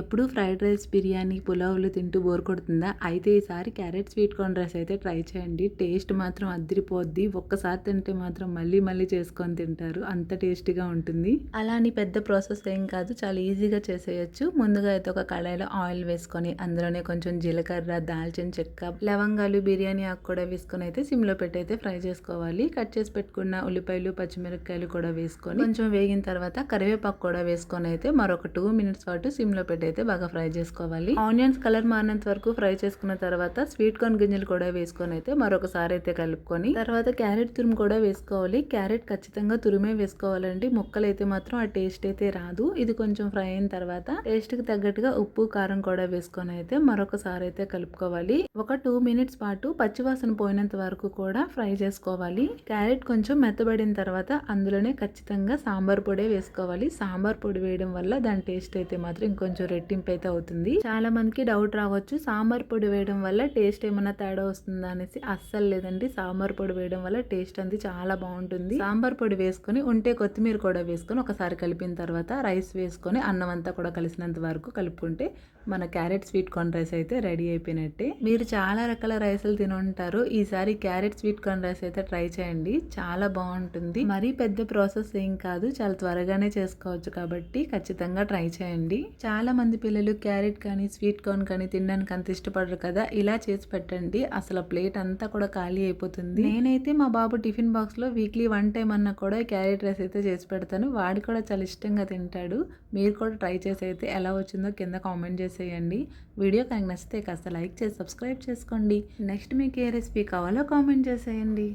ఎప్పుడు fried rice biryani పులావులు తింటూ bore కొడుతుందా? అయితే ఈసారి క్యారెట్ స్వీట్ కార్న్ రైస్ అయితే ట్రై చేయండి. టేస్ట్ మాత్రం అద్దరిపోద్ది ఒక్కసారి తింటే మాత్రం మళ్ళీ మళ్ళీ చేసుకొని తింటారు. అంత టేస్టీగా ఉంటుంది. అలా అని పెద్ద ప్రాసెస్ ఏం కాదు. చాలా ఈజీగా చేసేయచ్చు. ముందుగా అయితే ఒక కళాయిలో ఆయిల్ వేసుకొని అందులోనే కొంచెం జీలకర్ర దాల్చిన చెక్క లవంగాలు బిర్యానీ ఆకు కూడా వేసుకొని అయితే సిమ్లో పెట్టి అయితే ఫ్రై చేసుకోవాలి. కట్ చేసి పెట్టుకున్న ఉల్లిపాయలు పచ్చిమిరపకాయలు కూడా వేసుకొని కొంచెం వేగిన తర్వాత కరివేపాకు కూడా వేసుకొని అయితే మరొక టూ మినిట్స్ పాటు సిమ్లో పెట్టి అయితే బాగా ఫ్రై చేసుకోవాలి. ఆనియన్స్ కలర్ మారినంత వరకు ఫ్రై చేసుకున్న తర్వాత స్వీట్ కార్న్ గింజలు కూడా వేసుకొని అయితే మరొకసారి అయితే కలుపుకొని తర్వాత క్యారెట్ తురుము కూడా వేసుకోవాలి. క్యారెట్ ఖచ్చితంగా తురిమే వేసుకోవాలండి. ముక్కలు అయితే మాత్రం ఆ టేస్ట్ అయితే రాదు. ఇది కొంచెం ఫ్రై అయిన తర్వాత టేస్ట్కి తగ్గట్టుగా ఉప్పు కారం కూడా వేసుకొని అయితే మరొకసారి అయితే కలుపుకోవాలి. ఒక టూ మినిట్స్ పాటు పచ్చివాసన పోయినంత వరకు కూడా ఫ్రై చేసుకోవాలి. క్యారెట్ కొంచెం మెత్తబడిన తర్వాత అందులోనే ఖచ్చితంగా సాంబార్ పొడి వేసుకోవాలి. సాంబార్ పొడి వేయడం వల్ల దాని టేస్ట్ అయితే మాత్రం ఇంకొంచెం రెట్టింపు అయితే అవుతుంది. చాలా మందికి డౌట్ రావచ్చు. సాంబార్ పొడి వేయడం వల్ల టేస్ట్ ఏమైనా తేడా వస్తుందా అనేసి అస్సలు లేదండి. సాంబార్ పొడి వేయడం వల్ల టేస్ట్ అంది చాలా బాగుంటుంది. సాంబార్ పొడి వేసుకొని ఉంటే కొత్తిమీర కూడా వేసుకొని ఒకసారి కలిపిన తర్వాత రైస్ వేసుకొని అన్నం అంతా కూడా కలిసినంత వరకు కలుపుకుంటే మన క్యారెట్ స్వీట్ కార్న్ రైస్ అయితే రెడీ అయిపోయినట్టే. మీరు చాలా రకాల రైసులు తిని ఉంటారు. ఈసారి క్యారెట్ స్వీట్ కార్న్ రైస్ అయితే ట్రై చేయండి. చాలా బాగుంటుంది. మరీ పెద్ద ప్రాసెస్ ఏం కాదు. చాలా త్వరగానే చేసుకోవచ్చు కాబట్టి ఖచ్చితంగా ట్రై చేయండి. చాలా చాలామంది పిల్లలు క్యారెట్ కానీ స్వీట్ కార్న్ కానీ తినడానికి అంత ఇష్టపడరు కదా. ఇలా చేసి పెట్టండి. అసలు ప్లేట్ అంతా కూడా ఖాళీ అయిపోతుంది. నేనైతే మా బాబు టిఫిన్ బాక్స్లో వీక్లీ వన్ టైం అన్నా కూడా క్యారెట్ రైస్ అయితే చేసి పెడతాను. వాడు కూడా చాలా ఇష్టంగా తింటాడు. మీరు కూడా ట్రై చేసి అయితే ఎలా వచ్చిందో కింద కామెంట్ చేసేయండి. వీడియో కనుక నచ్చితే కాస్త లైక్ చేసి సబ్స్క్రైబ్ చేసుకోండి. నెక్స్ట్ మీకు ఏ రెసిపీ కావాలో కామెంట్ చేసేయండి.